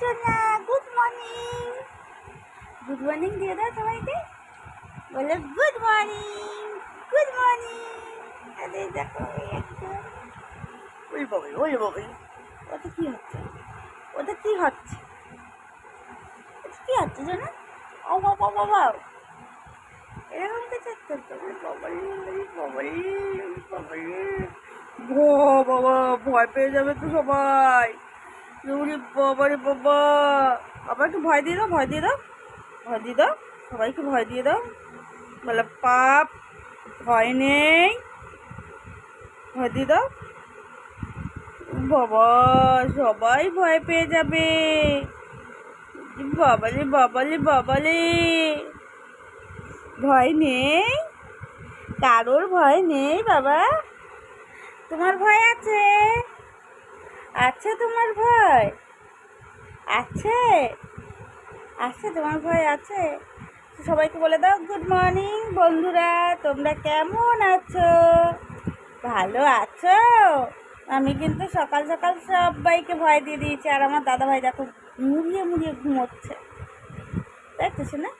সোনা good morning good morning দিয়ে দাও সবাইকে। বলে গুড মর্নিং গুড মর্নিং আরে দেখো ওই বাবাই ওই বাবাই ওটা কি হচ্ছে? ওটা কি হচ্ছে? কি হচ্ছে জানো? ও বাবা বাবা এরকম কিছু হচ্ছে বাবালি বাবালি বাবালি ভো, বাবা, ভয় পেয়ে যাবে তো সবাই। ওরে বাবা রে বাবা। আবার একটু ভয় দিয়ে দাও, ভয় দিয়ে দাও। ভয় দিয়ে দাও। সবাইকে ভয় দিয়ে দাও। বলে পাপ ভয় নেই। ভয় দিয়ে দাও। বাবা, সবাই ভয় পেয়ে যাবে। বাবালে বাবালে বাবালে ভয় নেই? কারোর ভয় নেই বাবা? তোমার ভয় আছে? আছে তোমার ভয় আছে? আছে, তোমার ভয় আছে? সবাইকে বলে দাও গুড মর্নিং বন্ধুরা, তোমরা কেমন আছো? ভালো আছো? আমি কিন্তু সকাল সকাল সবাইকে ভয় দিয়ে দিয়েছি, আর আমার দাদা ভাই দেখো মুড়িয়ে মুড়িয়ে ঘুমোচ্ছে। তাই তো না?